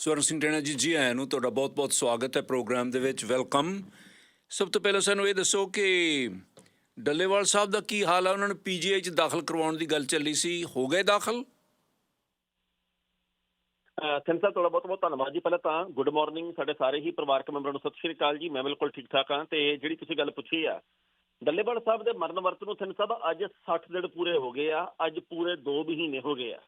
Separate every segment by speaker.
Speaker 1: ਸਵਰਨ ਸਿੰਘ ਟੈਣਾ ਜੀ ਜੀ ਆਇਆਂ ਨੂੰ ਤੁਹਾਡਾ ਬਹੁਤ-ਬਹੁਤ ਸਵਾਗਤ ਹੈ ਪ੍ਰੋਗਰਾਮ ਦੇ ਵਿੱਚ। ਵੈਲਕਮ। ਸਭ ਤੋਂ ਪਹਿਲਾਂ ਸਾਨੂੰ ਇਹ ਦੱਸੋ ਕਿ ਡੱਲੇਵਾਲ ਸਾਹਿਬ ਦਾ ਕੀ ਹਾਲ ਹੈ ਉਹਨਾਂ ਨੂੰ ਪੀਜੀਆਈ 'ਚ ਦਾਖਲ ਕਰਵਾਉਣ ਦੀ ਗੱਲ ਚੱਲੀ ਸੀ। ਹੋ ਗਏ ਦਾਖਲ?
Speaker 2: ਥੈਂਕ ਸਾਹਿਬ, ਤੁਹਾਡਾ ਬਹੁਤ ਬਹੁਤ ਧੰਨਵਾਦ ਜੀ। ਪਹਿਲਾਂ ਤਾਂ ਗੁੱਡ ਮਾਰਨਿੰਗ ਸਾਡੇ ਸਾਰੇ ਹੀ ਪਰਿਵਾਰਕ ਮੈਂਬਰਾਂ ਨੂੰ। ਸਤਿ ਸ਼੍ਰੀ ਅਕਾਲ ਜੀ। ਮੈਂ ਬਿਲਕੁਲ ਠੀਕ ਠਾਕ ਹਾਂ। ਤੇ ਜਿਹੜੀ ਤੁਸੀਂ ਗੱਲ ਪੁੱਛੀ ਆ, ਡੱਲੇਵਾਲ ਸਾਹਿਬ ਦੇ ਮਰਨ ਵਰਤ ਨੂੰ ਥਿੰਨ ਸਾਹਿਬ, ਅੱਜ 60 ਦਿਨ ਪੂਰੇ ਹੋ ਗਏ ਆ। ਅੱਜ ਪੂਰੇ 2 ਮਹੀਨੇ ਹੋ ਗਏ ਆ।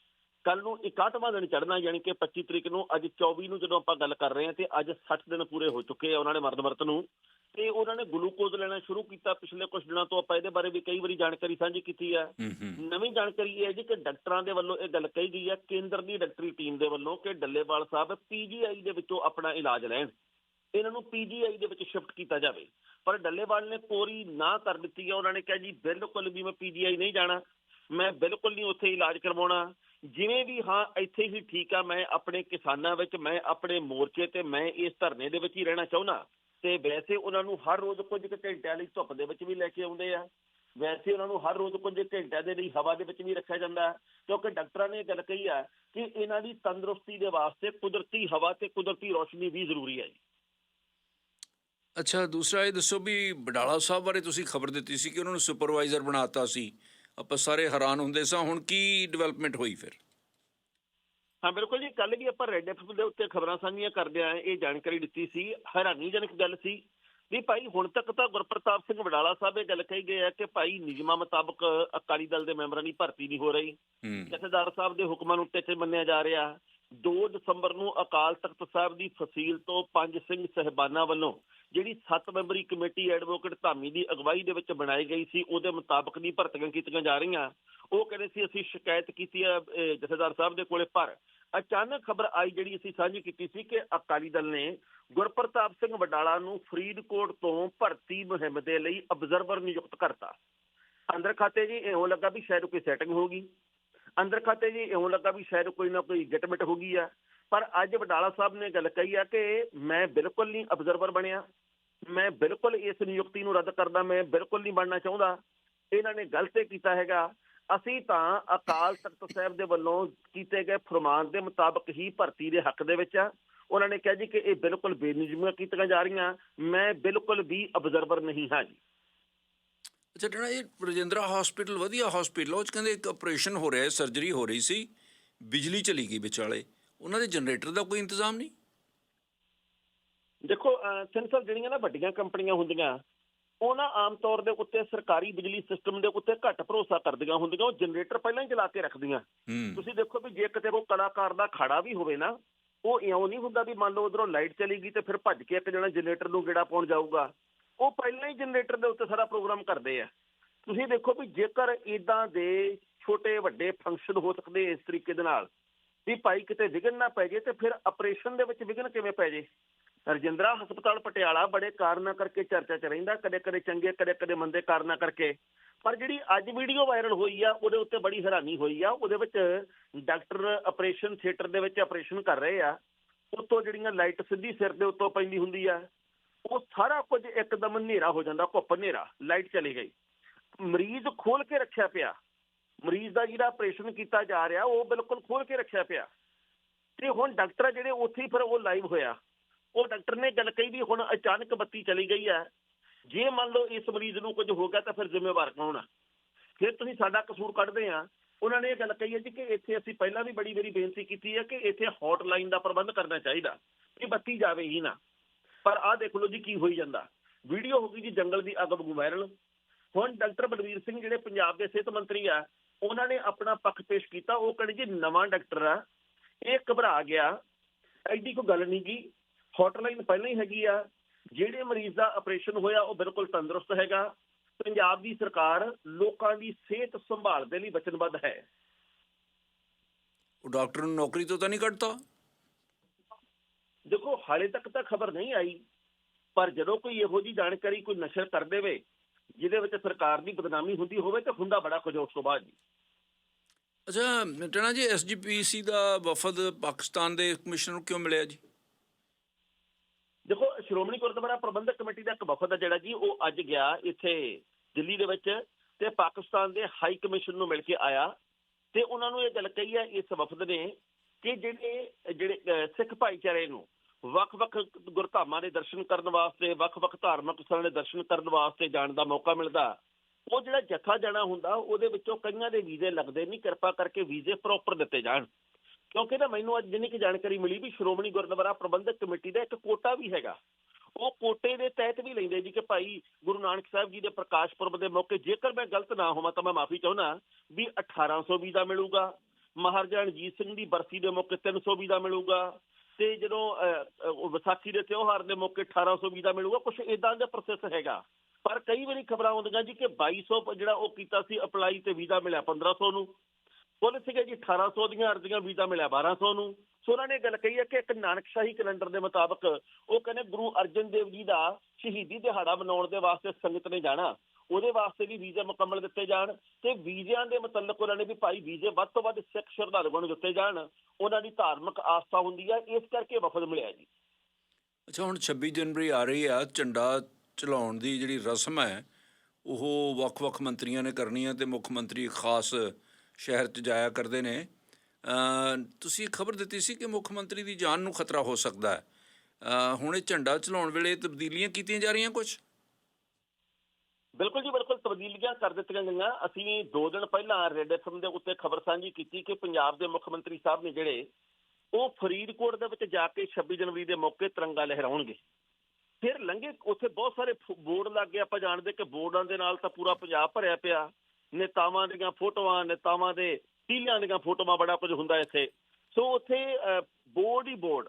Speaker 2: ਕੱਲ ਨੂੰ 61ਵਾਂ ਦਿਨ ਚੜ੍ਹਨਾ ਯਾਨੀ ਕਿ 25 ਤਰੀਕ ਨੂੰ ਅੱਜ 24 ਨੂੰ ਜਦੋਂ ਆਪਾਂ ਗੱਲ ਕਰ ਰਹੇ ਹਾਂ ਤੇ ਅੱਜ 60 ਦਿਨ ਪੂਰੇ ਹੋ ਚੁੱਕੇ ਆ ਉਹਨਾਂ ਨੇ ਮਰਨ ਵਰਤ ਨੂੰ। ਤੇ ਉਹਨਾਂ ਨੇ ਗਲੂਕੋਜ਼ ਲੈਣਾ ਸ਼ੁਰੂ ਕੀਤਾ ਪਿਛਲੇ ਕੁਝ ਦਿਨਾਂ ਤੋਂ ਆਪਾਂ ਇਹਦੇ ਬਾਰੇ ਵੀ ਕਈ ਵਾਰੀ ਜਾਣਕਾਰੀ ਸਾਂਝੀ ਕੀਤੀ ਆ। ਨਵੀਂ ਜਾਣਕਾਰੀ ਇਹ ਹੈ ਜੀ ਕਿ ਡਾਕਟਰਾਂ ਦੇ ਵੱਲੋਂ ਇਹ ਗੱਲ ਕਹੀ ਗਈ ਹੈ ਕੇਂਦਰ ਦੀ ਡਾਕਟਰੀ ਟੀਮ ਦੇ ਵੱਲੋਂ ਕਿ ਡੱਲੇਵਾਲ ਸਾਹਿਬ ਪੀਜੀਆਈ ਦੇ ਵਿੱਚੋਂ ਆਪਣਾ ਇਲਾਜ ਲੈਣ। ਇਹਨਾਂ ਨੂੰ ਪੀਜੀਆਈ ਦੇ ਵਿੱਚ ਸ਼ਿਫਟ ਕੀਤਾ ਜਾਵੇ। ਪਰ ਡੱਲੇਵਾਲ ਨੇ ਕੋਰੀ ਨਾ ਕਰ ਦਿੱਤੀ ਹੈ ਉਹਨਾਂ ਨੇ ਕਿਹਾ ਜੀ ਬਿਲਕੁਲ ਵੀ ਮੈਂ ਪੀਜੀਆਈ ਨਹੀਂ ਜਾਣਾ। ਮੈਂ ਬਿਲਕੁਲ ਨਹੀਂ ਉੱਥੇ ਇਲਾਜ ਕਰਵਾਉਣਾ। ਜਿਵੇਂ ਵੀ ਹਾਂ, ਇੱਥੇ ਹੀ ਠੀਕ ਆ, ਮੈਂ ਆਪਣੇ ਕਿਸਾਨਾਂ ਵਿੱਚ, ਮੈਂ ਆਪਣੇ ਮੋਰਚੇ ਤੇ ਮੈਂ ਇਸ ਧਰਨੇ ਦੇ ਵਿੱਚ ਹੀ ਰਹਿਣਾ ਚਾਹੁੰਦਾ। ਤੇ ਵੈਸੇ ਉਹਨਾਂ ਨੂੰ ਹਰ ਰੋਜ਼ ਕੁਝ ਘੰਟਿਆਂ ਲਈ ਧੁੱਪ ਦੇ ਵਿੱਚ ਵੀ ਲੈ ਕੇ ਆਉਂਦੇ ਆ। ਵੈਸੇ ਉਹਨਾਂ ਨੂੰ ਹਰ ਰੋਜ਼ ਕੁਝ ਘੰਟਿਆਂ ਦੇ ਲਈ ਹਵਾ ਦੇ ਵਿੱਚ ਵੀ ਰੱਖਿਆ ਜਾਂਦਾ। ਕਿਉਂਕਿ ਡਾਕਟਰਾਂ ਨੇ ਇਹ ਗੱਲ ਕਹੀ ਹੈ ਕਿ ਇਹਨਾਂ ਦੀ ਤੰਦਰੁਸਤੀ ਦੇ ਵਾਸਤੇ ਕੁਦਰਤੀ ਹਵਾ ਤੇ ਕੁਦਰਤੀ ਰੋਸ਼ਨੀ ਵੀ ਜ਼ਰੂਰੀ ਹੈ
Speaker 1: ਅੱਛਾ, ਦੂਸਰਾ ਇਹ ਦੱਸੋ ਵੀ ਬਡਾਲਾ ਸਾਹਿਬ ਬਾਰੇ ਤੁਸੀਂ ਖਬਰ ਦਿੱਤੀ ਸੀ ਕਿ ਉਹਨਾਂ ਨੂੰ ਸੁਪਰਵਾਈਜ਼ਰ ਬਣਾਤਾ ਸੀ। ਆਪਾਂ ਸਾਰੇ ਹੈਰਾਨ ਹੁੰਦੇ ਸਾਂ ਹੁਣ ਕੀ ਡਿਵੈਲਪਮੈਂਟ ਹੋਈ ਫਿਰ?
Speaker 2: ਹਾਂ ਬਿਲਕੁਲ ਜੀ। ਕੱਲ ਵੀ ਆਪਾਂ ਰੈੱਡ ਐਫ ਦੇ ਉੱਤੇ ਖਬਰਾਂ ਸਾਂਝੀਆਂ ਕਰਦੇ ਆਂ ਇਹ ਜਾਣਕਾਰੀ ਦਿੱਤੀ ਸੀ। ਹੈਰਾਨੀਜਨਕ ਗੱਲ ਸੀ ਵੀ ਭਾਈ ਹੁਣ ਤੱਕ ਤਾਂ ਗੁਰਪ੍ਰਤਾਪ ਸਿੰਘ ਵਡਾਲਾ ਸਾਹਿਬ ਇਹ ਗੱਲ ਕਹੀ ਗਏ ਆ ਕਿ ਭਾਈ ਨਿਯਮਾਂ ਮੁਤਾਬਕ ਅਕਾਲੀ ਦਲ ਦੇ ਮੈਂਬਰਾਂ ਦੀ ਭਰਤੀ ਨਹੀਂ ਹੋ ਰਹੀ।
Speaker 1: ਹੂੰ।
Speaker 2: ਜਥੇਦਾਰ ਸਾਹਿਬ ਦੇ ਹੁਕਮਾਂ ਨੂੰ ਟਿੱਚ ਮੰਨਿਆ ਜਾ ਰਿਹਾ। 2 ਦਸੰਬਰ ਨੂੰ ਅਕਾਲ ਤਖਤ ਸਾਹਿਬ ਦੀ ਫਸੀਲ ਤੋਂ ਪੰਜ ਸਿੰਘ ਸਹਿਬਾਨਾਂ ਵੱਲੋਂ ਜਿਹੜੀ 7 ਮੈਂਬਰੀ ਕਮੇਟੀ ਐਡਵੋਕੇਟ ਧਾਮੀ ਦੀ ਅਗਵਾਈ ਦੇ ਵਿੱਚ ਬਣਾਈ ਗਈ ਸੀ, ਉਹਦੇ ਮੁਤਾਬਕ ਦੀ ਭਰਤੀਆਂ ਕੀਤੀਆਂ ਜਾ ਰਹੀਆਂ। ਉਹ ਕਹਿੰਦੇ ਸੀ, ਅਸੀਂ ਸ਼ਿਕਾਇਤ ਕੀਤੀ ਹੈ ਜਥੇਦਾਰ ਸਾਹਿਬ ਦੇ ਕੋਲੇ, ਪਰ ਅਚਾਨਕ ਖਬਰ ਆਈ ਜਿਹੜੀ ਅਸੀਂ ਸਾਂਝੀ ਕੀਤੀ ਸੀ ਕਿ ਅਕਾਲੀ ਦਲ ਨੇ ਗੁਰਪ੍ਰਤਾਪ ਸਿੰਘ ਵਡਾਲਾ ਨੂੰ ਫਰੀਦਕੋਟ ਤੋਂ ਭਰਤੀ ਮੁਹਿੰਮ ਦੇ ਲਈ ਅਬਜ਼ਰਵਰ ਨਿਯੁਕਤ ਕਰਤਾ। ਅੰਦਰ ਖਾਤੇ ਜੀ, ਇਹੋ ਲੱਗਾ ਵੀ ਸ਼ਾਇਦ ਕੋਈ ਸੈਟਿੰਗ ਹੋ ਗਈ ਅੰਦਰ ਖਾਤੇ ਜੀ ਇਉਂ ਲੱਗਾ ਵੀ ਸ਼ਾਇਦ ਕੋਈ ਨਾ ਕੋਈ ਗਿਟਮਿਟ ਹੋ ਗਈ ਆ। ਪਰ ਅੱਜ ਬਟਾਲਾ ਸਾਹਿਬ ਨੇ ਗੱਲ ਕਹੀ ਆ ਕਿ ਮੈਂ ਬਿਲਕੁਲ ਨਹੀਂ ਅਬਜ਼ਰਵਰ ਬਣਿਆ। ਮੈਂ ਬਿਲਕੁਲ ਇਸ ਨਿਯੁਕਤੀ ਨੂੰ ਰੱਦ ਕਰਦਾ, ਮੈਂ ਬਿਲਕੁਲ ਨਹੀਂ ਬਣਨਾ ਚਾਹੁੰਦਾ। ਇਹਨਾਂ ਨੇ ਗਲਤ ਕੀਤਾ ਹੈਗਾ। ਅਸੀਂ ਤਾਂ ਅਕਾਲ ਤਖਤ ਸਾਹਿਬ ਦੇ ਵੱਲੋਂ ਕੀਤੇ ਗਏ ਫਰਮਾਨ ਦੇ ਮੁਤਾਬਕ ਹੀ ਭਰਤੀ ਦੇ ਹੱਕ ਦੇ ਵਿੱਚ ਆ। ਉਹਨਾਂ ਨੇ ਕਿਹਾ ਜੀ ਕਿ ਇਹ ਬਿਲਕੁਲ ਬੇਨਿਯਮੀਆਂ ਕੀਤੀਆਂ ਜਾ ਰਹੀਆਂ। ਮੈਂ ਬਿਲਕੁਲ ਵੀ ਅਬਜ਼ਰਵਰ ਨਹੀਂ ਹਾਂ ਜੀ।
Speaker 1: ਅੱਛਾ ਟੈਣਾ ਇਹ ਰਜਿੰਦਰਾ ਹਸਪੀਟਲ ਵਧੀਆ ਹਸਪੀਟਲ ਉਹ 'ਚ ਕਹਿੰਦੇ ਇੱਕ ਆਪਰੇਸ਼ਨ ਹੋ ਰਿਹਾ ਹੈ ਸਰਜਰੀ ਹੋ ਰਹੀ ਸੀ ਬਿਜਲੀ ਚਲੀ ਗਈ ਵਿਚਾਲੇ। ਉਹਨਾਂ ਦੇ ਜਨਰੇਟਰ ਦਾ ਕੋਈ ਇੰਤਜ਼ਾਮ ਨਹੀਂ?
Speaker 2: ਦੇਖੋ ਸਾਹਿਬ ਜਿਹੜੀਆਂ ਨਾ ਵੱਡੀਆਂ ਕੰਪਨੀਆਂ ਹੁੰਦੀਆਂ ਉਹਨਾਂ ਆਮ ਤੌਰ ਦੇ ਉੱਤੇ ਸਰਕਾਰੀ ਬਿਜਲੀ ਸਿਸਟਮ ਦੇ ਉੱਤੇ ਘੱਟ ਭਰੋਸਾ ਕਰਦੀਆਂ ਹੁੰਦੀਆਂ ਉਹ ਜਨਰੇਟਰ ਪਹਿਲਾਂ ਹੀ ਚਲਾ ਕੇ ਰੱਖਦੀਆਂ। ਤੁਸੀਂ ਦੇਖੋ ਵੀ ਜੇ ਕਿਤੇ ਕੋਈ ਕਲਾਕਾਰ ਦਾ ਖੜਾ ਵੀ ਹੋਵੇ ਨਾ ਉਹ ਇਉਂ ਨਹੀਂ ਹੁੰਦਾ ਵੀ ਮੰਨ ਲਓ ਉਧਰੋਂ ਲਾਈਟ ਚਲੀ ਗਈ ਤੇ ਫਿਰ ਭੱਜ ਕੇ ਇੱਕ ਜਣਾ ਜਨਰੇਟਰ ਨੂੰ ਗੇੜਾ ਪਾਉਣ ਜਾਊਗਾ। ਉਹ ਪਹਿਲਾਂ ਹੀ ਜਨਰੇਟਰ ਦੇ ਉੱਤੇ ਸਾਰਾ ਪ੍ਰੋਗਰਾਮ ਕਰਦੇ ਆ। ਤੁਸੀਂ ਦੇਖੋ ਵੀ ਜੇਕਰ ਇਦਾਂ ਦੇ ਛੋਟੇ ਵੱਡੇ ਫੰਕਸ਼ਨ ਹੋ ਸਕਦੇ ਇਸ ਤਰੀਕੇ ਦੇ ਨਾਲ, ਵੀ ਭਾਈ ਕਿਤੇ ਵਿਘਨ ਨਾ ਪੈ ਜੇ ਤੇ ਫਿਰ ਆਪਰੇਸ਼ਨ ਦੇ ਵਿੱਚ ਵਿਘਨ ਕਿਵੇਂ ਪੈ ਜੇ? ਰਜਿੰਦਰਾ ਹਸਪਤਾਲ ਪਟਿਆਲਾ ਬੜੇ ਕਾਰਨਾਂ ਕਰਕੇ ਚਰਚਾ 'ਚ ਰਹਿੰਦਾ ਕਦੇ ਕਦੇ ਚੰਗੇ ਕਦੇ ਕਦੇ ਮੰਦੇ ਕਾਰਨਾਂ ਕਰਕੇ। ਪਰ ਜਿਹੜੀ ਅੱਜ ਵੀਡੀਓ ਵਾਇਰਲ ਹੋਈ ਆ, ਉਹਦੇ ਉੱਤੇ ਬੜੀ ਹੈਰਾਨੀ ਹੋਈ ਆ, ਉਹਦੇ ਵਿੱਚ ਡਾਕਟਰ ਆਪਰੇਸ਼ਨ ਥੀਏਟਰ ਦੇ ਵਿੱਚ ਆਪਰੇਸ਼ਨ ਕਰ ਰਹੇ ਆ। ਉੱਤੋਂ ਜਿਹੜੀਆਂ ਲਾਈਟ ਸਿੱਧੀ ਸਿਰ ਦੇ ਉੱਤੋਂ ਪੈਂਦੀ ਹੁੰਦੀ ਆ। ਉਹ ਸਾਰਾ ਕੁਝ ਇੱਕਦਮ ਹਨੇਰਾ ਹੋ ਜਾਂਦਾ ਘੁੱਪ ਹਨੇਰਾ, ਲਾਈਟ ਚਲੀ ਗਈ। ਮਰੀਜ਼ ਖੋਲ ਕੇ ਰੱਖਿਆ ਪਿਆ। ਮਰੀਜ਼ ਦਾ ਜਿਹੜਾ ਆਪਰੇਸ਼ਨ ਕੀਤਾ ਜਾ ਰਿਹਾ, ਉਹ ਬਿਲਕੁਲ ਖੋਲ ਕੇ ਰੱਖਿਆ ਪਿਆ। ਤੇ ਹੁਣ ਡਾਕਟਰ ਆ ਜਿਹੜੇ, ਉੱਥੇ ਹੀ ਫਿਰ ਉਹ ਲਾਈਵ ਹੋਇਆ। ਉਹ ਡਾਕਟਰ ਨੇ ਗੱਲ ਕਹੀ ਵੀ ਹੁਣ ਅਚਾਨਕ ਬੱਤੀ ਚਲੀ ਗਈ ਹੈ ਜੇ ਮੰਨ ਲਓ ਇਸ ਮਰੀਜ਼ ਨੂੰ ਕੁਝ ਹੋ ਗਿਆ ਤਾਂ ਫਿਰ ਜ਼ਿੰਮੇਵਾਰ ਕੌਣ ਆ? ਫਿਰ ਤੁਸੀਂ ਸਾਡਾ ਕਸੂਰ ਕੱਢਦੇ ਆ। ਉਹਨਾਂ ਨੇ ਇਹ ਗੱਲ ਕਹੀ ਹੈ ਜੀ ਕਿ ਇੱਥੇ ਅਸੀਂ ਪਹਿਲਾਂ ਵੀ ਬੜੀ ਵਾਰੀ ਬੇਨਤੀ ਕੀਤੀ ਹੈ ਕਿ ਇੱਥੇ ਹੌਟਲਾਈਨ ਦਾ ਪ੍ਰਬੰਧ ਕਰਨਾ ਚਾਹੀਦਾ ਕਿ ਬੱਤੀ ਜਾਵੇ ਹੀ ਨਾ। ਪਰ ਆਹ ਦੇਖ ਲਓ ਜੀ ਕੀ ਹੋਈ ਜਾਂਦਾ। ਵੀਡੀਓ ਹੋ ਗਈ ਜੀ ਜੰਗਲ ਦੀ ਅੱਗ ਵਾਇਰਲ ਹੁਣ ਡਾਕਟਰ ਬਲਵੀਰ ਸਿੰਘ ਜਿਹੜੇ ਪੰਜਾਬ ਦੇ ਸਿਹਤ ਮੰਤਰੀ ਆ, ਉਹਨਾਂ ਨੇ ਆਪਣਾ ਪੱਖ ਪੇਸ਼ ਕੀਤਾ। ਉਹ ਕਹਿੰਦੇ ਜੀ ਨਵਾਂ ਡਾਕਟਰ ਆ। ਇਹ ਘਬਰਾ ਗਿਆ। ਐਡੀ ਕੋਈ ਗੱਲ ਨਹੀਂ ਗੀ ਹੌਟਲਾਈਨ ਪਹਿਲਾਂ ਹੀ ਹੈਗੀ ਆ। ਜਿਹੜੇ ਮਰੀਜ਼ ਦਾ ਆਪਰੇਸ਼ਨ ਹੋਇਆ, ਉਹ ਬਿਲਕੁਲ ਤੰਦਰੁਸਤ ਹੈਗਾ। ਪੰਜਾਬ ਦੀ ਸਰਕਾਰ ਲੋਕਾਂ ਦੀ ਸਿਹਤ ਸੰਭਾਲ ਦੇ ਲਈ ਵਚਨਬੱਧ ਹੈ।
Speaker 1: ਉਹ ਡਾਕਟਰ ਨੂੰ ਨੌਕਰੀ ਤੋਂ ਤਾਂ ਨਹੀਂ ਕੱਢਤਾ।
Speaker 2: ਦੇਖੋ ਹਾਲੇ ਤੱਕ ਤਾਂ ਖਬਰ ਨਹੀਂ ਆਈ ਪਰ ਜਦੋਂ ਕੋਈ ਇਹੋ ਜੀ ਜਾਣਕਾਰੀ ਕੋਈ ਨਸ਼ਰ ਕਰ ਦੇਵੇ ਜਿਹਦੇ ਵਿੱਚ ਸਰਕਾਰ ਦੀ ਬਦਨਾਮੀ ਹੁੰਦੀ ਹੋਵੇ ਤਾਂ ਹੁੰਦਾ ਬੜਾ ਕੁਝ ਉਸ ਤੋਂ ਬਾਅਦ ਜੀ।
Speaker 1: ਅੱਛਾ ਟੈਣਾ ਜੀ ਐਸਜੀਪੀਸੀ ਦਾ ਵਫਦ ਪਾਕਿਸਤਾਨ ਦੇ ਕਮਿਸ਼ਨਰ ਨੂੰ ਕਿਉਂ ਮਿਲਿਆ ਜੀ?
Speaker 2: ਦੇਖੋ ਸ਼੍ਰੋਮਣੀ ਗੁਰਦੁਆਰਾ ਪ੍ਰਬੰਧਕ ਕਮੇਟੀ ਦਾ ਇੱਕ ਵਫਦ ਹੈ ਜਿਹੜਾ ਜੀ ਉਹ ਅੱਜ ਗਿਆ ਇੱਥੇ ਦਿੱਲੀ ਦੇ ਵਿੱਚ ਤੇ ਪਾਕਿਸਤਾਨ ਦੇ ਹਾਈ ਕਮਿਸ਼ਨ ਨੂੰ ਮਿਲ ਕੇ ਆਇਆ ਤੇ ਉਹਨਾਂ ਨੂੰ ਇਹ ਗੱਲ ਕਹੀ ਹੈ ਇਸ ਵਫਦ ਨੇ ਕਿ ਜਿਹੜੇ ਜਿਹੜੇ ਸਿੱਖ ਭਾਈਚਾਰੇ ਨੂੰ ਵੱਖ-ਵੱਖ ਗੁਰਧਾਮਾਂ ਦੇ ਦਰਸ਼ਨ ਕਰਨ ਵਾਸਤੇ, ਵੱਖ-ਵੱਖ ਧਾਰਮਿਕ ਸਥਾਨਾਂ ਦੇ ਦਰਸ਼ਨ ਕਰਨ ਵਾਸਤੇ ਜਾਣ ਦਾ ਮੌਕਾ ਮਿਲਦਾ, ਉਹ ਜਿਹੜਾ ਜੱਥਾ ਜਾਣਾ ਹੁੰਦਾ, ਉਹਦੇ ਵਿੱਚੋਂ ਕਈਆਂ ਦੇ ਵੀਜ਼ੇ ਲੱਗਦੇ ਨਹੀਂ, ਕਿਰਪਾ ਕਰਕੇ ਵੀਜ਼ੇ ਪ੍ਰੋਪਰ ਦਿੱਤੇ ਜਾਣ। ਕਿਉਂਕਿ ਨਾ ਮੈਨੂੰ ਅੱਜ ਜਿੰਨੀ ਕੁ ਜਾਣਕਾਰੀ ਮਿਲੀ ਵੀ ਸ਼੍ਰੋਮਣੀ ਗੁਰਦੁਆਰਾ ਪ੍ਰਬੰਧਕ ਕਮੇਟੀ ਦਾ ਇੱਕ ਕੋਟਾ ਵੀ ਹੈਗਾ। ਉਹ ਕੋਟੇ ਦੇ ਤਹਿਤ ਵੀ ਲੈਂਦੇ ਜੀ ਕਿ ਭਾਈ ਗੁਰੂ ਨਾਨਕ ਸਾਹਿਬ ਜੀ ਦੇ ਪ੍ਰਕਾਸ਼ ਪੁਰਬ ਦੇ ਮੌਕੇ ਜੇਕਰ ਮੈਂ ਗਲਤ ਨਾ ਹੋਵਾਂ ਤਾਂ ਮੈਂ ਮਾਫੀ ਚਾਹੁੰਦਾ ਵੀ 1800 ਵੀਜ਼ਾ ਮਿਲੂਗਾ। ਮਹਾਰਾਜਾ ਰਣਜੀਤ ਸਿੰਘ ਦੀ ਬਰਸੀ ਦੇ ਮੌਕੇ 300 ਵੀਜ਼ਾ ਮਿਲੂਗਾ ਤੇ ਜਦੋਂ ਵਿਸਾਖੀ ਦੇ ਤਿਉਹਾਰ ਦੇ ਮੌਕੇ 1800 ਵੀਜ਼ਾ ਮਿਲੂਗਾ ਕੁਝ ਇਦਾਂ ਦਾ ਪ੍ਰੋਸੈਸ ਹੈਗਾ। ਪਰ ਕਈ ਵਾਰੀ ਖਬਰਾਂ ਆਉਂਦੀਆਂ ਜੀ ਕਿ 2200 ਜਿਹੜਾ ਉਹ ਕੀਤਾ ਸੀ ਅਪਲਾਈ ਤੇ ਵੀਜ਼ਾ ਮਿਲਿਆ 1500 ਨੂੰ। ਉਹਦੇ ਸੀਗੇ ਜੀ 1800 ਦੀਆਂ ਅਰਜ਼ੀਆਂ ਵੀਜ਼ਾ ਮਿਲਿਆ 1200 ਨੂੰ। ਸੋ ਉਹਨਾਂ ਨੇ ਗੱਲ ਕਹੀ ਹੈ ਕਿ ਇੱਕ ਨਾਨਕਸ਼ਾਹੀ ਕੈਲੰਡਰ ਦੇ ਮੁਤਾਬਕ ਉਹ ਕਹਿੰਦੇ ਗੁਰੂ ਅਰਜਨ ਦੇਵ ਜੀ ਦਾ ਸ਼ਹੀਦੀ ਦਿਹਾੜਾ ਮਨਾਉਣ ਦੇ ਵਾਸਤੇ ਸੰਗਤ ਨੇ ਜਾਣਾ। ਉਹਦੇ ਵਾਸਤੇ ਵੀ ਵੀਜ਼ੇ ਮੁਕੰਮਲ ਦਿੱਤੇ ਜਾਣ ਤੇ ਵੀਜ਼ਿਆਂ ਦੇ ਮੁਤਲਕ ਉਹਨਾਂ ਨੇ ਵੀ ਭਾਈ ਵੀਜ਼ੇ ਵੱਧ ਤੋਂ ਵੱਧ ਸਿੱਖ ਸ਼ਰਧਾਲੂਆਂ ਨੂੰ ਦਿੱਤੇ ਜਾਣ, ਉਹਨਾਂ ਦੀ ਧਾਰਮਿਕ ਆਸਥਾ ਹੁੰਦੀ ਹੈ ਇਸ ਕਰਕੇ ਵਫਦ ਮਿਲਿਆ ਜੀ।
Speaker 1: ਅੱਛਾ, ਹੁਣ 26 ਜਨਵਰੀ ਆ ਰਹੀ ਆ, ਝੰਡਾ ਚਲਾਉਣ ਦੀ ਜਿਹੜੀ ਰਸਮ ਹੈ, ਉਹ ਵੱਖ-ਵੱਖ ਮੰਤਰੀਆਂ ਨੇ ਕਰਨੀ ਹੈ ਤੇ ਮੁੱਖ ਮੰਤਰੀ ਖਾਸ ਸ਼ਹਿਰ 'ਚ ਜਾਇਆ ਕਰਦੇ ਨੇ। ਅ ਤੁਸੀਂ ਖਬਰ ਦਿੱਤੀ ਸੀ ਕਿ ਮੁੱਖ ਮੰਤਰੀ ਦੀ ਜਾਨ ਨੂੰ ਖਤਰਾ ਹੋ ਸਕਦਾ ਹੈ। ਹੁਣ ਇਹ ਝੰਡਾ ਚਲਾਉਣ ਵੇਲੇ ਤਬਦੀਲੀਆਂ ਕੀਤੀਆਂ ਜਾ ਰਹੀਆਂ ਕੁਝ
Speaker 2: ਬਿਲਕੁਲ ਜੀ, ਬਿਲਕੁਲ ਤਬਦੀਲੀਆਂ ਕਰ ਦਿੱਤੀਆਂ ਗਈਆਂ। ਅਸੀਂ 2 ਦਿਨ ਪਹਿਲਾਂ ਰੈਡ ਐਫਐਮ ਦੇ ਉੱਤੇ ਖਬਰ ਸਾਂਝੀ ਕੀਤੀ ਕਿ ਪੰਜਾਬ ਦੇ ਮੁੱਖ ਮੰਤਰੀ ਸਾਹਿਬ ਨੇ ਜਿਹੜੇ, ਉਹ ਫਰੀਦਕੋਟ ਦੇ ਵਿੱਚ ਜਾ ਕੇ 26 ਜਨਵਰੀ ਦੇ ਮੌਕੇ ਤਿਰੰਗਾ ਲਹਿਰਾਉਣਗੇ। ਫਿਰ ਲੰਘੇ, ਉੱਥੇ ਬਹੁਤ ਸਾਰੇ ਫੁ- ਬੋਰਡ ਗਏ। ਆਪਾਂ ਜਾਣਦੇ ਕਿ ਬੋਰਡਾਂ ਦੇ ਨਾਲ ਤਾਂ ਪੂਰਾ ਪੰਜਾਬ ਭਰਿਆ ਪਿਆ। ਨੇਤਾਵਾਂ ਦੀਆਂ ਫੋਟੋਆਂ ਨੇਤਾਵਾਂ ਦੇ ਟੀਲਿਆਂ ਦੀਆਂ ਫੋਟੋਆਂ, ਬੜਾ ਕੁਝ ਹੁੰਦਾ ਇੱਥੇ। ਸੋ ਉੱਥੇ ਬੋਰਡ ਹੀ ਬੋਰਡ।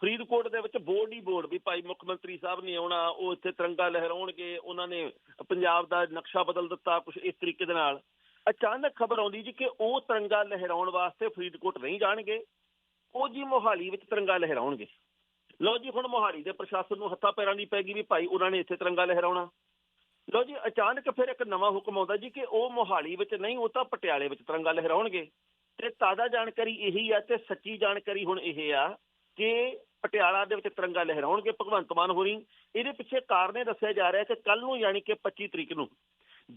Speaker 2: ਫਰੀਦਕੋਟ ਦੇ ਵਿੱਚ ਬੋਰਡ ਹੀ ਬੋਰਡ ਵੀ ਭਾਈ ਮੁੱਖ ਮੰਤਰੀ ਸਾਹਿਬ ਨੇ ਆਉਣਾ, ਉਹ ਇੱਥੇ ਤਿਰੰਗਾ ਲਹਿਰਾਉਣਗੇ, ਉਹਨਾਂ ਨੇ ਪੰਜਾਬ ਦਾ ਨਕਸ਼ਾ ਬਦਲ ਦਿੱਤਾ ਕੁਝ ਇਸ ਤਰੀਕੇ ਦੇ ਨਾਲ। ਅਚਾਨਕ ਖਬਰ ਆਉਂਦੀ ਜੀ ਕਿ ਉਹ ਤਿਰੰਗਾ ਲਹਿਰਾਉਣ ਵਾਸਤੇ ਫਰੀਦਕੋਟ ਨਹੀਂ ਜਾਣਗੇ, ਉਹ ਜੀ ਮੋਹਾਲੀ ਵਿੱਚ ਤਿਰੰਗਾ ਲਹਿਰਾਉਣਗੇ। ਲਓ ਜੀ, ਹੁਣ ਮੋਹਾਲੀ ਦੇ ਪ੍ਰਸ਼ਾਸਨ ਨੂੰ ਹੱਥਾਂ ਪੈਰਾਂ ਦੀ ਪੈ ਗਈ ਵੀ ਭਾਈ ਉਹਨਾਂ ਨੇ ਇੱਥੇ ਤਿਰੰਗਾ ਲਹਿਰਾਉਣਾ। ਲਓ ਜੀ, ਅਚਾਨਕ ਫਿਰ ਇੱਕ ਨਵਾਂ ਹੁਕਮ ਆਉਂਦਾ ਜੀ ਕਿ ਉਹ ਮੋਹਾਲੀ ਵਿੱਚ ਨਹੀਂ, ਉਹ ਤਾਂ ਪਟਿਆਲੇ ਵਿੱਚ ਤਿਰੰਗਾ ਲਹਿਰਾਉਣਗੇ। ਤੇ ਤਾਜ਼ਾ ਜਾਣਕਾਰੀ ਇਹੀ ਆ ਤੇ ਸੱਚੀ ਜਾਣਕਾਰੀ ਹੁਣ ਇਹ ਆ ਕਿ ਪਟਿਆਲਾ ਦੇ ਵਿੱਚ ਤਿਰੰਗਾ ਲਹਿਰਾਉਣਗੇ ਭਗਵੰਤ ਮਾਨ ਹੋਰੀ। ਇਹਦੇ ਪਿੱਛੇ ਕਾਰਨ ਇਹ ਦੱਸਿਆ ਜਾ ਰਿਹਾ ਕਿ ਕੱਲ ਨੂੰ ਯਾਨੀ ਕਿ 25 ਤਰੀਕ ਨੂੰ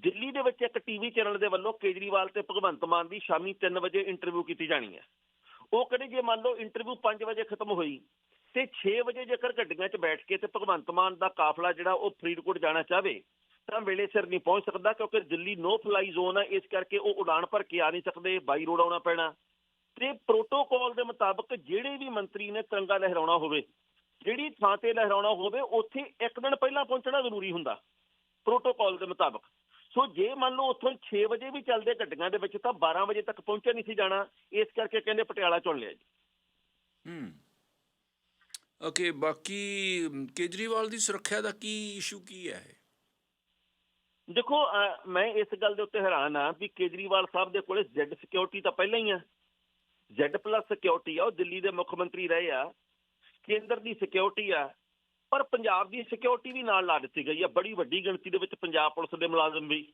Speaker 2: ਦਿੱਲੀ ਦੇ ਵਿੱਚ ਇੱਕ ਟੀਵੀ ਚੈਨਲ ਦੇ ਵੱਲੋਂ ਕੇਜਰੀਵਾਲ ਤੇ ਭਗਵੰਤ ਮਾਨ ਦੀ ਸ਼ਾਮੀ 3 ਵਜੇ ਇੰਟਰਵਿਊ ਕੀਤੀ ਜਾਣੀ ਹੈ। ਉਹ ਕਹਿੰਦੇ ਜੇ ਮੰਨ ਲਓ ਇੰਟਰਵਿਊ 5 ਵਜੇ ਖਤਮ ਹੋਈ ਤੇ 6 ਵਜੇ ਜੇਕਰ ਗੱਡੀਆਂ 'ਚ ਬੈਠ ਕੇ ਤੇ ਭਗਵੰਤ ਮਾਨ ਦਾ ਕਾਫਲਾ ਜਿਹੜਾ ਉਹ ਫਰੀਦਕੋਟ ਜਾਣਾ ਚਾਹਵੇ ਤਾਂ ਵੇਲੇ ਸਿਰ ਨਹੀਂ ਪਹੁੰਚ ਸਕਦਾ ਕਿਉਂਕਿ ਦਿੱਲੀ ਨੋ ਫਲਾਈ ਜ਼ੋਨ ਹੈ ਇਸ ਕਰਕੇ ਉਹ ਉਡਾਨ ਭਰ ਕੇ ਆ ਨਹੀਂ ਸਕਦੇ, ਬਾਈ ਰੋਡ ਆਉਣਾ ਪੈਣਾ। ਤੇ ਪ੍ਰੋਟੋਕਾਲ ਦੇ ਮੁਤਾਬਕ ਜਿਹੜੇ ਵੀ ਮੰਤਰੀ ਨੇ ਤਿਰੰਗਾ ਲਹਿਰਾਉਣਾ ਹੋਵੇ ਜਿਹੜੀ ਥਾਂ ਤੇ ਲਹਿਰਾਉਣਾ ਹੋਵੇ ਉੱਥੇ ਇੱਕ ਦਿਨ ਪਹਿਲਾਂ ਪਹੁੰਚਣਾ ਜ਼ਰੂਰੀ ਹੁੰਦਾ ਪ੍ਰੋਟੋਕਾਲ ਦੇ ਮੁਤਾਬਕ। ਸੋ ਜੇ ਮੰਨ ਲਓ ਉੱਥੋਂ 6 ਵਜੇ ਵੀ ਚੱਲਦੇ ਗੱਡੀਆਂ ਦੇ ਵਿੱਚ ਤਾਂ 12 ਵਜੇ ਤੱਕ ਪਹੁੰਚਿਆ ਨਹੀਂ ਸੀ ਜਾਣਾ ਇਸ ਕਰਕੇ ਕਹਿੰਦੇ ਪਟਿਆਲਾ ਚੁਣ ਲਿਆ ਜੀ।
Speaker 1: ਹੂੰ। ਓਕੇ ਬਾਕੀ ਕੇਜਰੀਵਾਲ ਦੀ ਸੁਰੱਖਿਆ ਦਾ ਕੀ ਇਸ਼ੂ ਕੀ ਹੈ
Speaker 2: ਦੇਖੋ ਮੈਂ ਇਸ ਗੱਲ ਦੇ ਉੱਤੇ ਹੈਰਾਨ ਆ ਵੀ ਕੇਜਰੀਵਾਲ ਸਾਹਿਬ ਦੇ ਕੋਲੇ ਜ਼ੈਡ ਸਿਕਿਉਰਿਟੀ ਤਾਂ ਪਹਿਲਾਂ ਹੀ ਆ। ਜ਼ੈਡ ਪਲੱਸ ਸਿਕਿਉਰਿਟੀ ਆ, ਉਹ ਦਿੱਲੀ ਦੇ ਮੁੱਖ ਮੰਤਰੀ ਰਹੇ ਆ। ਕੇਂਦਰ ਦੀ ਸਿਕਿਉਰਿਟੀ ਆ, ਪਰ ਪੰਜਾਬ ਦੀ ਸਿਕਿਉਰਿਟੀ ਵੀ ਨਾਲ ਲਾ ਦਿੱਤੀ ਗਈ ਆ। ਬੜੀ ਵੱਡੀ ਗਿਣਤੀ ਦੇ ਵਿੱਚ ਪੰਜਾਬ ਪੁਲਿਸ ਦੇ ਮੁਲਾਜ਼ਮ ਵੀ।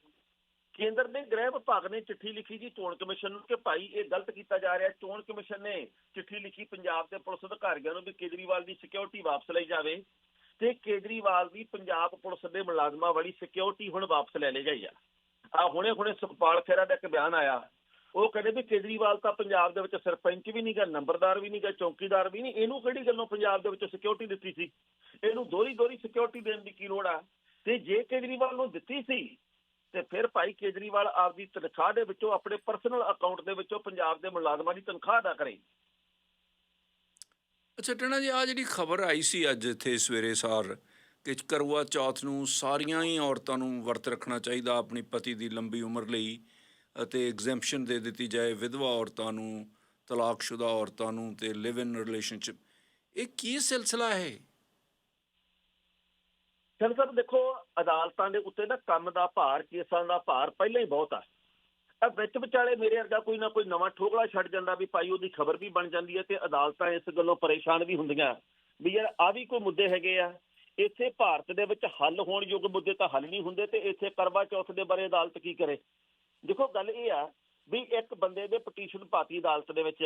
Speaker 2: ਕੇਂਦਰ ਦੇ ਗ੍ਰਹਿ ਵਿਭਾਗ ਨੇ ਚਿੱਠੀ ਲਿਖੀ ਜੀ ਚੋਣ ਕਮਿਸ਼ਨ ਨੂੰ ਕਿ ਭਾਈ ਇਹ ਗਲਤ ਕੀਤਾ ਜਾ ਰਿਹਾ। ਚੋਣ ਕਮਿਸ਼ਨ ਨੇ ਚਿੱਠੀ ਲਿਖੀ ਪੰਜਾਬ ਦੇ ਪੁਲਿਸ ਅਧਿਕਾਰੀਆਂ ਨੂੰ ਵੀ ਕੇਜਰੀਵਾਲ ਦੀ ਸਿਕਿਉਰਿਟੀ ਵਾਪਸ ਲਈ ਜਾਵੇ ਤੇ ਕੇਜਰੀਵਾਲ ਦੀ ਪੰਜਾਬ ਪੁਲਿਸ ਦੇ ਮੁਲਾਜ਼ਮਾਂ ਵਾਲੀ ਸਿਕਿਉਰਿਟੀ ਹੁਣ ਵਾਪਸ ਲੈ ਲਈ ਗਈ ਆ। ਆ ਹੁਣੇ ਹੁਣੇ ਸੁਖਪਾਲ ਖਹਿਰਾ ਦਾ ਇੱਕ ਬਿਆਨ ਆਇਆ। ਉਹ ਕਹਿੰਦੇ ਵੀ ਕੇਜਰੀਵਾਲ ਤਾਂ ਪੰਜਾਬ ਦੇ ਵਿੱਚ ਸਰਪੰਚ ਵੀ ਨਹੀਂਗਾ ਨੰਬਰਦਾਰ ਵੀ ਨਹੀਂਗਾ ਚੌਕੀਦਾਰ ਵੀ ਨਹੀਂ ਇਹਨੂੰ ਕਿਹੜੀ ਗੱਲੋਂ ਪੰਜਾਬ ਦੇ ਵਿੱਚ ਸਿਕਿਉਰਿਟੀ ਦਿੱਤੀ ਸੀ? ਇਹਨੂੰ ਦੋਹਰੀ ਦੋਹਰੀ ਸਿਕਿਉਰਿਟੀ ਦੇਣ ਦੀ ਕੀ ਲੋੜ ਆ? ਤੇ ਜੇ ਕੇਜਰੀਵਾਲ ਨੂੰ ਦਿੱਤੀ ਸੀ, ਤੇ ਫਿਰ ਭਾਈ ਕੇਜਰੀਵਾਲ ਆਪਦੀ ਤਨਖਾਹ ਦੇ ਵਿੱਚੋਂ, ਆਪਣੇ ਪਰਸਨਲ ਅਕਾਊਂਟ ਦੇ ਵਿੱਚੋਂ ਪੰਜਾਬ ਦੇ ਮੁਲਾਜ਼ਮਾਂ ਦੀ ਤਨਖਾਹ ਅਦਾ ਕਰੇ।
Speaker 1: ਅੱਛਾ ਟਣਾ ਜੀ ਆ ਜਿਹੜੀ ਖਬਰ ਆਈ ਸੀ ਅੱਜ ਇੱਥੇ ਸਵੇਰੇ ਸਾਰ, ਕਿ ਕਰਵਾ ਚੌਥ ਨੂੰ ਸਾਰੀਆਂ ਹੀ ਔਰਤਾਂ ਨੂੰ ਵਰਤ ਰੱਖਣਾ ਚਾਹੀਦਾ, ਆਪਣੀ ਪਤੀ ਦੀ ਲੰਬੀ ਉਮਰ ਲਈ ਅਤੇ ਐਗਜ਼ੈਂਪਸ਼ਨ ਦੇ ਦਿੱਤੀ ਜਾਏ ਵਿਧਵਾ ਔਰਤਾਂ ਨੂੰ, ਤਲਾਕਸ਼ੁਦਾ ਔਰਤਾਂ ਨੂੰ ਤੇ ਲਿਵ ਇਨ ਰਿਲੇਸ਼ਨਸ਼ਿਪ ਇਹ ਕੀ ਸਿਲਸਿਲਾ ਹੈ?
Speaker 2: ਚਲ ਸਰ, ਦੇਖੋ, ਅਦਾਲਤਾਂ ਦੇ ਉੱਤੇ ਨਾ ਕੰਮ ਦਾ ਭਾਰ, ਕੇਸਾਂ ਦਾ ਭਾਰ ਪਹਿਲਾਂ ਹੀ ਬਹੁਤ ਆ। ਇਹ ਵਿੱਚ ਵਿਚਾਲੇ ਮੇਰੇ ਵਰਗਾ ਕੋਈ ਨਾ ਕੋਈ ਨਵਾਂ ਠੋਕਲਾ ਛੱਡ ਜਾਂਦਾ ਵੀ ਭਾਈ ਉਹਦੀ ਖਬਰ ਵੀ ਬਣ ਜਾਂਦੀ ਹੈ ਤੇ ਅਦਾਲਤਾਂ ਇਸ ਗੱਲੋਂ ਪਰੇਸ਼ਾਨ ਵੀ ਹੁੰਦੀਆਂ। ਵੀ ਯਾਰ ਆ ਵੀ ਕੋਈ ਮੁੱਦੇ ਹੈਗੇ ਆ। ਇੱਥੇ ਭਾਰਤ ਦੇ ਵਿੱਚ ਹੱਲ ਹੋਣ ਯੋਗ ਮੁੱਦੇ ਤਾਂ ਹੱਲ ਨਹੀਂ ਹੁੰਦੇ ਤੇ ਇੱਥੇ ਕਰਵਾ ਚੌਥ ਦੇ ਬਾਰੇ ਅਦਾਲਤ ਕੀ ਕਰੇ? ਦੇਖੋ ਗੱਲ ਇਹ ਆ ਵੀ ਇੱਕ ਬੰਦੇ ਦੇ ਪਟੀਸ਼ਨ ਪਾਤੀ ਅਦਾਲਤ ਦੇ ਵਿੱਚ,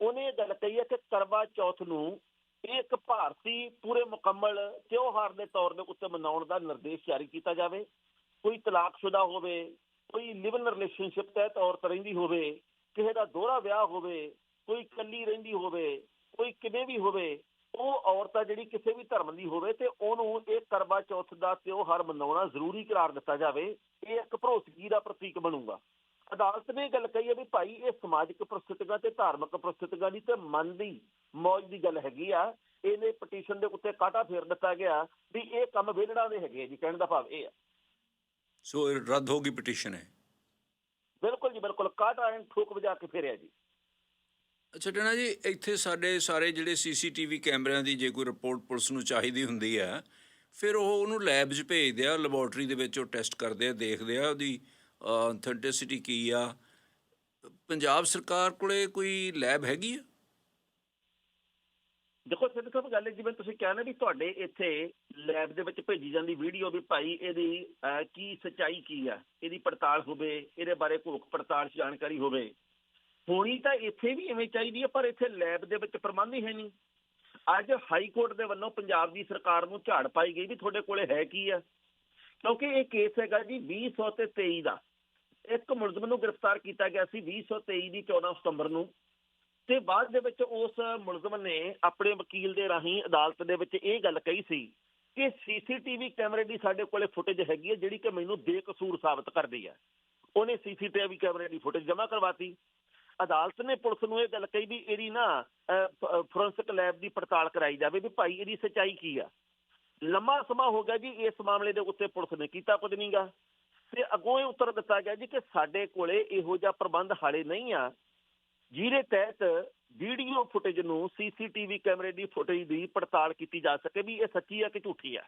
Speaker 2: ਉਹਨੇ ਇਹ ਗੱਲ ਕਹੀ ਹੈ ਕਿ ਕਰਵਾ ਚੌਥ ਨੂੰ ਇਹ ਇੱਕ ਭਾਰਤੀ ਪੂਰੇ ਮੁਕੰਮਲ ਤਿਉਹਾਰ ਦੇ ਤੌਰ ਦੇ ਉੱਤੇ ਮਨਾਉਣ ਦਾ ਨਿਰਦੇਸ਼ ਜਾਰੀ ਕੀਤਾ ਜਾਵੇ, ਕੋਈ ਤਲਾਕਸ਼ੁਦਾ ਹੋਵੇ, ਕੋਈ ਲਿਵ ਇਨ ਰਿਲੇਸ਼ਨਸ਼ਿਪ ਤਹਿਤ ਔਰਤ ਰਹਿੰਦੀ ਹੋਵੇ, ਕਿਸੇ ਦਾ ਦੋਹਰਾ ਵਿਆਹ ਹੋਵੇ, ਕੋਈ ਇਕੱਲੀ ਰਹਿੰਦੀ ਹੋਵੇ, ਕੋਈ ਕਿਵੇਂ ਵੀ ਹੋਵੇ ਉਹ ਔਰਤ ਆ ਜਿਹੜੀ ਕਿਸੇ ਵੀ ਧਰਮ ਦੀ ਹੋਵੇ ਤੇ ਉਹਨੂੰ ਇਹ ਕਰਵਾ ਚੌਥ ਦਾ ਤਿਉਹਾਰ ਮਨਾਉਣਾ ਜ਼ਰੂਰੀ ਕਰਾਰ ਦਿੱਤਾ ਜਾਵੇ ਇਹ ਇੱਕ ਭਰੋਸਗੀ ਦਾ ਪ੍ਰਤੀਕ ਬਣੂਗਾ। ਅਦਾਲਤ ਨੇ ਇਹ ਗੱਲ ਕਹੀ ਹੈ ਵੀ ਭਾਈ ਇਹ ਸਮਾਜਿਕ ਪ੍ਰਸਥਿਤੀਆਂ ਤੇ ਧਾਰਮਿਕ ਪ੍ਰਸਥਿਤੀਆਂ ਦੀ ਤੇ ਮਨ ਦੀ ਮੌਜ ਦੀ ਗੱਲ ਹੈਗੀ ਆ। ਇਹਨੇ ਪਟੀਸ਼ਨ ਦੇ ਉੱਤੇ ਕਾਟਾ ਫੇਰ ਦਿੱਤਾ ਗਿਆ ਵੀ ਇਹ ਕੰਮ ਵਿਹੜਾਂ ਦੇ ਹੈਗੇ ਜੀ ਕਹਿਣ ਦਾ ਭਾਵ ਇਹ ਆ।
Speaker 1: ਸੋ ਰੱਦ ਹੋ ਗਈ ਪਟੀਸ਼ਨ ਹੈ
Speaker 2: ਬਿਲਕੁਲ ਜੀ ਬਿਲਕੁਲ ਕਾਟਾ ਐਨ ਠੋਕ ਵਜਾ ਕੇ ਫੇਰਿਆ ਜੀ।
Speaker 1: ਅੱਛਾ ਟਣਾ ਜੀ, ਇੱਥੇ ਸਾਡੇ ਸਾਰੇ ਜਿਹੜੇ ਸੀਸੀਟੀਵੀ ਕੈਮਰਿਆਂ ਦੀ ਜੇ ਕੋਈ ਰਿਪੋਰਟ ਪੁਲਿਸ ਨੂੰ ਚਾਹੀਦੀ ਹੁੰਦੀ ਆ, ਫਿਰ ਉਹ ਉਹਨੂੰ ਲੈਬ 'ਚ ਭੇਜਦੇ ਆ, ਲੈਬੋਰਟਰੀ ਦੇ ਵਿੱਚ ਉਹ ਟੈਸਟ ਕਰਦੇ ਆ, ਦੇਖਦੇ ਆ ਉਹਦੀ ਅਥੈਂਟਿਸਿਟੀ ਕੀ ਆ। ਪੰਜਾਬ ਸਰਕਾਰ ਕੋਲੇ ਕੋਈ ਲੈਬ ਹੈਗੀ ਆ?
Speaker 2: ਦੇਖੋ, ਸਿੱਧੂ ਸਾਹਿਬ, ਗੱਲ ਹੈ ਜਿਵੇਂ ਤੁਸੀਂ ਕਹਿੰਦੇ ਵੀ ਤੁਹਾਡੇ ਇੱਥੇ ਲੈਬ ਦੇ ਵਿੱਚ ਭੇਜੀ ਜਾਂਦੀ ਵੀਡੀਓ ਵੀ ਭਾਈ ਇਹਦੀ ਕੀ ਸਚਾਈ ਕੀ ਆ? ਇਹਦੀ ਪੜਤਾਲ ਹੋਵੇ, ਇਹਦੇ ਬਾਰੇ ਘੋਖ ਪੜਤਾਲ ਜਾਣਕਾਰੀ ਹੋਵੇ। ਹੋਣੀ ਤਾਂ ਇੱਥੇ ਵੀ ਐਵੇਂ ਚਾਹੀਦੀ ਹੈ, ਪਰ ਇੱਥੇ ਲੈਬ ਦੇ ਵਿੱਚ ਪ੍ਰਬੰਧ ਹੀ ਹੈ ਨਹੀਂ। ਅੱਜ ਹਾਈ ਕੋਰਟ ਦੇ ਵੱਲੋਂ ਪੰਜਾਬ ਦੀ ਸਰਕਾਰ ਨੂੰ ਝਾੜ ਪਾਈ ਗਈ ਵੀ ਤੁਹਾਡੇ ਕੋਲੇ ਹੈ ਕੀ ਆ। ਕਿਉਂਕਿ ਇਹ ਕੇਸ ਹੈਗਾ ਜੀ 2000 ਤੇ 23 ਦਾ। ਇੱਕ ਮੁਲਜ਼ਮ ਨੂੰ ਗ੍ਰਿਫਤਾਰ ਕੀਤਾ ਗਿਆ ਸੀ 2023 ਦੀ 14 ਸਤੰਬਰ ਨੂੰ। ਤੇ ਬਾਅਦ ਦੇ ਵਿੱਚ ਉਸ ਮੁਲਜ਼ਮ ਨੇ ਆਪਣੇ ਵਕੀਲ ਦੇ ਰਾਹੀਂ ਅਦਾਲਤ ਦੇ ਵਿੱਚ ਇਹ ਗੱਲ ਕਹੀ ਸੀ ਕਿ ਸੀਸੀਟੀਵੀ ਕੈਮਰੇ ਦੀ ਸਾਡੇ ਕੋਲੇ ਫੁਟੇਜ ਹੈਗੀ ਹੈ, ਜਿਹੜੀ ਕਿ ਮੈਨੂੰ ਬੇਕਸੂਰ ਸਾਬਤ ਕਰਦੀ ਹੈ। ਉਹਨੇ ਸੀਸੀਟੀਵੀ ਕੈਮਰੇ ਦੀ ਫੁਟੇਜ ਜਮ੍ਹਾਂ ਕਰਵਾਤੀ। ਅਦਾਲਤ ਨੇ ਪੁਲਿਸ ਨੂੰ ਇਹ ਗੱਲ ਕਹੀ ਵੀ ਇਹਦੀ ਨਾ ਫੋਰੈਂਸਿਕ ਲੈਬ ਦੀ ਪੜਤਾਲ ਕਰਾਈ ਜਾਵੇ ਵੀ ਭਾਈ ਇਹਦੀ ਸਚਾਈ ਕੀ ਆ। ਲੰਮਾ ਸਮਾਂ ਹੋ ਗਿਆ ਜੀ, ਇਸ ਮਾਮਲੇ ਦੇ ਉੱਤੇ ਪੁਲਿਸ ਨੇ ਕੀਤਾ ਕੁਝ ਨਹੀਂਗਾ ਤੇ ਅੱਗੋਂ ਇਹ ਉੱਤਰ ਦਿੱਤਾ ਗਿਆ ਜੀ ਕਿ ਸਾਡੇ ਕੋਲੇ ਇਹੋ ਜਿਹਾ ਪ੍ਰਬੰਧ ਹਾਲੇ ਨਹੀਂ ਆ। ਜਿਹਦੇ ਤਹਿਤ ਵੀਡੀਓ ਫੁਟੇਜ ਨੂੰ ਸੀਸੀਟੀਵੀ ਕੈਮਰੇ ਦੀ ਫੁਟੇਜ ਦੀ ਪੜਤਾਲ ਕੀਤੀ ਜਾ ਸਕੇ ਵੀ ਇਹ ਸੱਚੀ ਆ ਕਿ ਝੂਠੀ ਆ।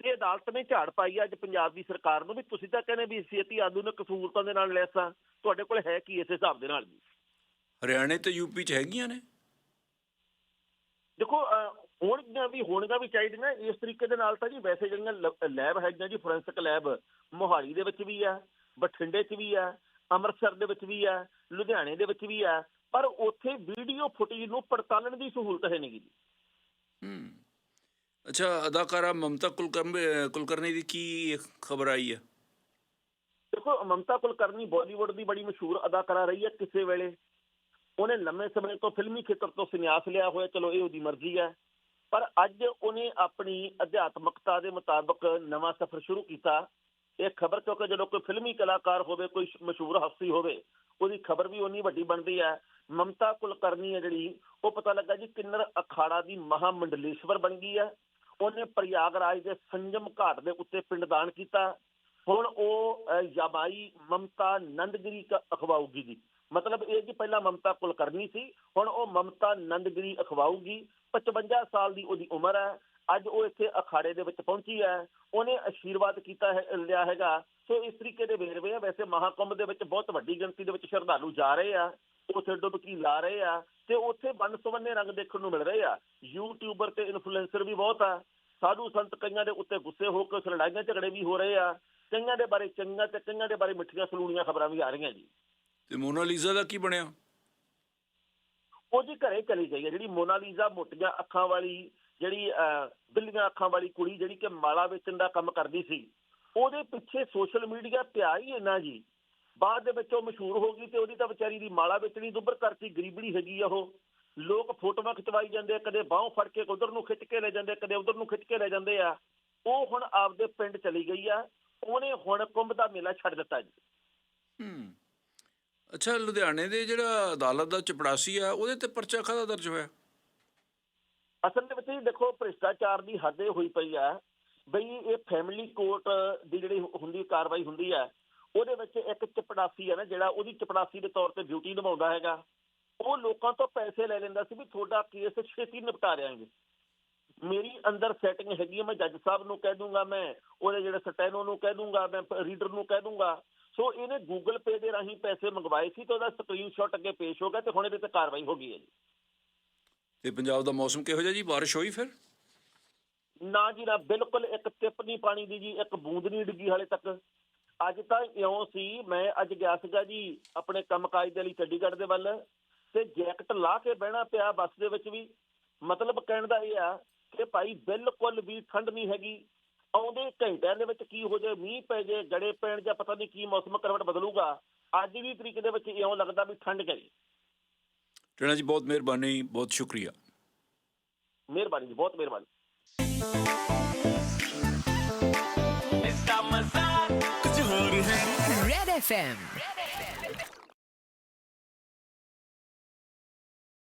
Speaker 2: ਤੇ ਅਦਾਲਤ ਨੇ ਝਾੜ ਪਾਈ ਅੱਜ ਪੰਜਾਬ ਦੀ ਸਰਕਾਰ ਨੂੰ ਵੀ ਤੁਸੀਂ ਤਾਂ ਕਹਿੰਦੇ ਵੀ ਅਸੀਂ ਛੇਤੀ ਆਧੁਨਿਕ ਸਹੂਲਤਾਂ ਦੇ ਨਾਲ ਲੈਸ। ਆ ਤੁਹਾਡੇ ਕੋਲ ਹੈ ਕੀ ਇਸ ਹਿਸਾਬ ਦੇ ਨਾਲ ਵੀ
Speaker 1: ਹਰਿਆਣੇ ਤੇ ਯੂਪੀ 'ਚ ਹੈਗੀਆਂ ਨੇ?
Speaker 2: ਦੇਖੋ ਹੋਣਗੀਆਂ ਵੀ ਹੋਣਗਾ ਵੀ ਚਾਹੀਦੀਆਂ ਇਸ ਤਰੀਕੇ ਦੇ ਨਾਲ ਤਾਂ ਜੀ ਵੈਸੇ ਜਿਹੜੀਆਂ ਲੈਬ ਹੈਗੀਆਂ ਜੀ ਫੋਰੈਂਸਿਕ ਲੈਬ ਮੋਹਾਲੀ ਦੇ ਵਿੱਚ ਵੀ ਆ ਬਠਿੰਡੇ 'ਚ ਵੀ ਆ ਅੰਮ੍ਰਿਤਸਰ ਦੇ ਵਿੱਚ ਵੀ ਆ ਲੁਧਿਆਣੇ ਦੇ ਵਿੱਚ ਵੀ ਆ ਪਰ ਉੱਥੇ ਵੀਡੀਓ ਫੁਟੇਜ ਨੂੰ ਪੜਤਾਲਣ ਦੀ ਸਹੂਲਤ ਹੈ ਨਹੀਂ ਜੀ।
Speaker 1: ਹੂੰ। ਅੱਛਾ ਅਦਾਕਾਰਾ ਮਮਤਾ ਕੁਲਕਰਨੀ ਕੁਲਕਰਨੀ ਦੀ ਕੀ ਖਬਰ ਆਈ ਆ
Speaker 2: ਦੇਖੋ ਮਮਤਾ ਕੁਲਕਰਨੀ ਬਾਲੀਵੁੱਡ ਦੀ ਬੜੀ ਮਸ਼ਹੂਰ ਅਦਾਕਾਰਾ ਰਹੀ ਹੈ ਕਿਸੇ ਵੇਲੇ। ਉਹਨੇ ਲੰਮੇ ਸਮੇਂ ਤੋਂ ਫਿਲਮੀ ਖੇਤਰ ਤੋਂ ਸੰਨਿਆਸ ਲਿਆ ਹੋਇਆ ਚਲੋ ਇਹ ਉਹਦੀ ਮਰਜ਼ੀ ਹੈ। ਪਰ ਅੱਜ ਉਹਨੇ ਆਪਣੀ ਅਧਿਆਤਮਕਤਾ ਦੇ ਮੁਤਾਬਕ ਨਵਾਂ ਸਫ਼ਰ ਸ਼ੁਰੂ ਕੀਤਾ। ਇਹ ਖਬਰ ਕਿਉਂਕਿ ਜਦੋਂ ਕੋਈ ਫਿਲਮੀ ਕਲਾਕਾਰ ਹੋਵੇ ਕੋਈ ਮਸ਼ਹੂਰ ਹਸਤੀ ਹੋਵੇ ਉਹਦੀ ਖਬਰ ਵੀ ਉਨੀ ਵੱਡੀ ਬਣਦੀ ਹੈ। ਮਮਤਾ ਕੁਲਕਰਨੀ ਹੈ ਜਿਹੜੀ ਉਹ ਪਤਾ ਲੱਗਾ ਜੀ ਕਿੰਨਰ ਅਖਾੜਾ ਦੀ ਮਹਾ ਮੰਡਲੇਸ਼ਵਰ ਬਣ ਗਈ ਹੈ। ਉਹਨੇ ਪ੍ਰਯਾਗਰਾਜ ਦੇ ਸੰਜਮ ਘਾਟ ਦੇ ਉੱਤੇ ਪਿੰਡਦਾਨ ਕੀਤਾ। ਹੁਣ ਉਹ ਅਹ, ਮਮਤਾ ਨੰਦਗਿਰੀ ਕ- ਅਖਵਾਊਗੀ ਜੀ। ਮਤਲਬ ਇਹ ਕਿ ਪਹਿਲਾਂ ਮਮਤਾ ਕੁਲਕਰਨੀ ਸੀ, ਹੁਣ ਉਹ ਮਮਤਾ ਨੰਦਗਿਰੀ ਅਖਵਾਊਗੀ 55 ਸਾਲ ਦੀ ਉਹਦੀ ਉਮਰ ਹੈ, ਅੱਜ ਉਹ ਇੱਥੇ ਅਖਾੜੇ ਦੇ ਵਿੱਚ ਪਹੁੰਚੀ ਹੈ, ਉਹਨੇ ਆਸ਼ੀਰਵਾਦ ਕੀਤਾ ਹੈ, ਲਿਆ ਹੈਗਾ, ਸੋ ਇਸ ਤਰੀਕੇ ਦੇ ਵੇਰਵੇ ਆ, ਵੈਸੇ ਮਹਾਕੁੰਭ ਦੇ ਵਿੱਚ ਬਹੁਤ ਵੱਡੀ ਗਿਣਤੀ ਦੇ ਵਿੱਚ ਸ਼ਰਧਾਲੂ ਜਾ ਰਹੇ ਆ, ਉੱਥੇ ਡੁਬਕੀ ਲਾ ਰਹੇ ਆ, ਤੇ ਉੱਥੇ ਵੰਨ ਸੁਵੰਨੇ ਰੰਗ ਦੇਖਣ ਨੂੰ ਮਿਲ ਰਹੇ ਆ, ਯੂਟਿਊਬਰ ਤੇ ਇਨਫਲੂਐਂਸਰ ਵੀ ਬਹੁਤ ਆ, ਸਾਧੂ ਸੰਤ ਕਈਆਂ ਦੇ ਉੱਤੇ ਗੁੱਸੇ ਹੋ ਕੇ ਉਸ ਲੜਾਈਆਂ ਝਗੜੇ ਵੀ ਹੋ ਰਹੇ ਆ, ਕਈਆਂ ਦੇ ਬਾਰੇ ਚੰਗੀਆਂ ਤੇ ਕਈਆਂ ਦੇ ਬਾਰੇ ਮਿੱਠੀਆਂ ਸਲੂਣੀਆਂ ਖਬਰਾਂ ਵੀ ਆ ਰਹੀਆਂ ਜੀ।
Speaker 1: ਤੇ ਮੋਨਾਲੀਜ਼ਾ ਦਾ ਕੀ ਬਣਿਆ?
Speaker 2: ਉਹ ਜੀ ਘਰੇ ਚਲੀ ਗਈ ਹੈ ਜਿਹੜੀ ਮੋਨਾਲੀਜ਼ਾ ਮੋਟੀਆਂ ਅੱਖਾਂ ਵਾਲੀ ਜਿਹੜੀ ਬਿੱਲੀਆਂ ਅੱਖਾਂ ਵਾਲੀ ਕੁੜੀ ਜਿਹੜੀ ਕਿ ਮਾਲਾ ਵੇਚਣ ਦਾ ਕੰਮ ਕਰਦੀ ਸੀ ਉਹਦੇ ਪਿੱਛੇ ਸੋਸ਼ਲ ਮੀਡੀਆ ਪਿਆ ਹੀ ਇੰਨਾ ਜੀ। ਬਾਅਦ ਦੇ ਵਿੱਚ ਉਹ ਮਸ਼ਹੂਰ ਹੋ ਗਈ ਤੇ ਉਹਦੀ ਤਾਂ ਵਿਚਾਰੀ ਦੀ ਮਾਲਾ ਵੇਚਣੀ ਦੁੱਬਰ ਕਰਤੀ ਗਰੀਬੜੀ ਹੈਗੀ ਆ ਉਹ। ਲੋਕ ਫੋਟੋਆਂ ਖਿਚਵਾਈ ਜਾਂਦੇ ਆ ਕਦੇ ਬਾਹੋਂ ਫੜ ਕੇ ਉਧਰ ਨੂੰ ਖਿੱਚ ਕੇ ਲੈ ਜਾਂਦੇ ਕਦੇ ਉਧਰ ਨੂੰ ਖਿੱਚ ਕੇ ਲੈ ਜਾਂਦੇ ਆ। ਉਹ ਹੁਣ ਆਪਦੇ ਪਿੰਡ ਚਲੀ ਗਈ ਆ ਉਹਨੇ ਹੁਣ ਕੁੰਭ ਦਾ ਮੇਲਾ ਛੱਡ ਦਿੱਤਾ ਜੀ।
Speaker 1: ਹੂੰ। ਅੱਛਾ, ਲੁਧਿਆਣੇ ਦੇ ਜਿਹੜਾ ਅਦਾਲਤ ਦਾ ਚਪੜਾਸੀ ਆ, ਉਹਦੇ ਤੇ ਪਰਚਾ ਕਾਹਦਾ ਦਰਜ ਹੋਇਆ?
Speaker 2: ਅਸਲ ਦੇ ਵਿੱਚ ਜੀ ਦੇਖੋ, ਭ੍ਰਿਸ਼ਟਾਚਾਰ ਦੀ ਹੱਦ ਹੋਈ ਪਈ ਆ, ਬਈ ਇਹ ਫੈਮਿਲੀ ਕੋਰਟ ਦੀ ਜਿਹੜੀ ਹੁੰਦੀ ਕਾਰਵਾਈ ਹੁੰਦੀ ਆ, ਉਹਦੇ ਵਿੱਚ ਇੱਕ ਚਪੜਾਸੀ ਆ ਨਾ, ਜਿਹੜਾ ਉਹਦੀ ਚਪੜਾਸੀ ਦੇ ਤੌਰ ਤੇ ਡਿਊਟੀ ਨਿਭਾਉਂਦਾ ਹੈਗਾ। ਉਹ ਲੋਕਾਂ ਤੋਂ ਪੈਸੇ ਲੈ ਲੈਂਦਾ ਸੀ ਵੀ ਤੁਹਾਡਾ ਕੇਸ ਛੇਤੀ ਨਿਪਟਾ ਦਿਆਂਗੇ। ਮੇਰੀ ਅੰਦਰ ਸੈਟਿੰਗ ਹੈਗੀ ਹੈ ਮੈਂ ਜੱਜ ਸਾਹਿਬ ਨੂੰ ਕਹਿ ਦੂੰਗਾ ਮੈਂ, ਉਹਦੇ ਜਿਹੜੇ ਸਟੈਨੋ ਨੂੰ ਕਹਿ ਦੂੰਗਾ, ਮੈਂ ਰੀਡਰ ਨੂੰ ਕਹਿ ਦੂੰਗਾ। ਸੋ ਇਹਨੇ ਗੂਗਲ ਪੇ ਦੇ ਰਾਹੀਂ ਪੈਸੇ ਮੰਗਵਾਏ ਸੀ ਤੇ ਉਹਦਾ ਸਕਰੀਨਸ਼ਾਟ ਅੱਗੇ ਪੇਸ਼ ਹੋ ਗਿਆ ਤੇ ਹੁਣ ਇਹਦੇ ਤੇ ਕਾਰਵਾਈ ਹੋ ਗਈ ਹੈ ਜੀ।
Speaker 1: ਤੇ ਪੰਜਾਬ ਦਾ ਮੌਸਮ ਕਿਹੋ ਜਿਹਾ ਜੀ? ਬਾਰਿਸ਼ ਹੋਈ ਫਿਰ?
Speaker 2: ਨਾ ਜੀ ਨਾ ਬਿਲਕੁਲ ਇੱਕ ਟਿਪ ਨਹੀਂ ਪਾਣੀ ਦੀ ਜੀ ਇੱਕ ਬੂੰਦ ਨਹੀਂ ਡਿੱਗੀ ਹਾਲੇ ਤੱਕ। ਅੱਜ ਤਾਂ ਇਉਂ ਸੀ ਮੈਂ ਅੱਜ ਗਿਆ ਸੀਗਾ ਜੀ ਆਪਣੇ ਕੰਮਕਾਜ ਦੇ ਲਈ ਚੰਡੀਗੜ੍ਹ ਦੇ ਵੱਲ ਤੇ ਜੈਕਟ ਲਾ ਕੇ ਬਹਿਣਾ ਪਿਆ ਬੱਸ ਦੇ ਵਿੱਚ ਵੀ। ਮਤਲਬ ਕਹਿਣ ਦਾ ਇਹ ਆ ਕਿ ਭਾਈ ਬਿਲਕੁਲ ਵੀ ਠੰਡ ਨਹੀਂ ਹੈਗੀ। ਆਉਂਦੇ ਘੰਟਿਆਂ ਦੇ ਵਿੱਚ ਕੀ ਹੋ ਜਾਏ ਮੀਂਹ ਪੈ ਜੇ ਗੜੇ ਪੈਣ ਜਾਂ ਪਤਾ ਨਹੀਂ ਕੀ ਮੌਸਮ ਕਰਵਟ ਬਦਲੂਗਾ ਅੱਜ ਵੀ ਤਰੀਕੇ ਦੇ ਵਿੱਚ ਇਉਂ ਲੱਗਦਾ ਵੀ ਠੰਡ ਕਰੇ।
Speaker 1: ਟਣਾ ਜੀ ਬਹੁਤ ਮਿਹਰਬਾਨੀ ਬਹੁਤ ਸ਼ੁਕਰੀਆ।
Speaker 2: ਮਿਹਰਬਾਨੀ ਜੀ ਬਹੁਤ ਮਿਹਰਬਾਨੀ।
Speaker 3: ਇਸ ਦਾ ਮਜ਼ਾ ਕੁਝ ਹੋਰ ਹੈ। Red FM